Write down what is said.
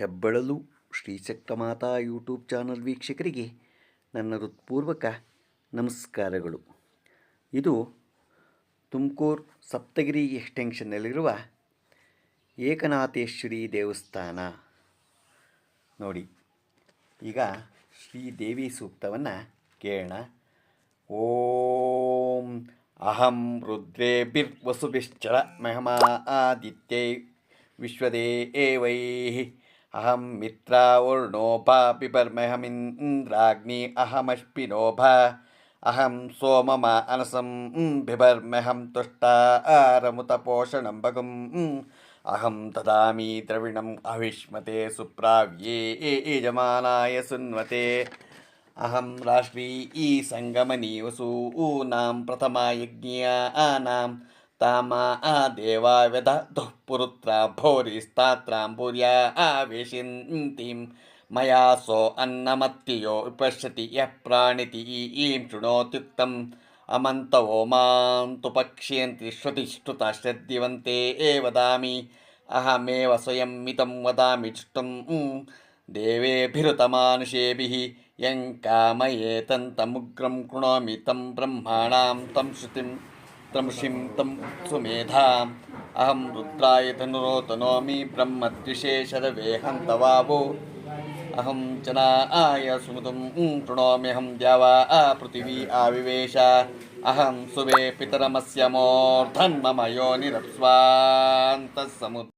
ಹೆಬ್ಬಳಲು ಶ್ರೀಶಕ್ತಮಾತಾ YouTube channel ವೀಕ್ಷಕರಿಗೆ ನನ್ನ ಹೃತ್ಪೂರ್ವಕ ನಮಸ್ಕಾರಗಳು. ಇದು ತುಮಕೂರು ಸಪ್ತಗಿರಿ ಎಕ್ಸ್ಟೆನ್ಷನ್ನಲ್ಲಿರುವ ಏಕನಾಥೇಶ್ವರಿ ದೇವಸ್ಥಾನ. ನೋಡಿ, ಈಗ ಶ್ರೀದೇವಿ ಸೂಕ್ತವನ್ನು ಕೇಳೋಣ. ಓಂ ಅಹಂ ರುದ್ರೇಭಿರ್ವಸುಭಿಶ್ಚರ ಮಹಮಾ ಆದಿತ್ಯ ವಿಶ್ವದೇವೈ ಅಹಂ అహం మిత్రావుర్ణోభా బిబర్మహమింద్రాగ్ని అహమష్పినోభ అహం సోమమ అనసం బిబర్మహం తుష్టారముతపోషణం భగం అహం దదామి ద్రవిణం అవిష్మతే సుప్రావ్యే యజమానాయ సున్వతే అహం రాష్ట్రీ సంగమనీవసూనాం ప్రథమాయజ్ఞానాం तामा देवा व्यदतुः पुरुत्रा भोरिस्तात्राम्बुर्या आवेशिन्तीं मया सो अन्नमत्तियो पश्यति यः प्राणिति ईं शृणोत्युक्तम् अमन्तवो मां तु पक्ष्यन्ति श्रुतिश्रुता श्रद्धिवन्ते ए वदामि अहमेव स्वयं मितं वदामि चिष्टुं देवेभिरुतमानुषेभिः यं कामयेतन्तमुग्रं कृणोमि तं ब्रह्माणां तं श्रुतिम् तं ऋषिं तं सुमेधाम् अहं रुद्राय धनुरोतनोमि ब्रह्मद्विषे शरवेहं तवावो अहं जनाय सुमुदं कृणोम्यहं द्यावा पृथिवी आविवेश अहं सुवे पितरमस्य मूर्धन्मम योनिरप्स्वान्तः समुद्र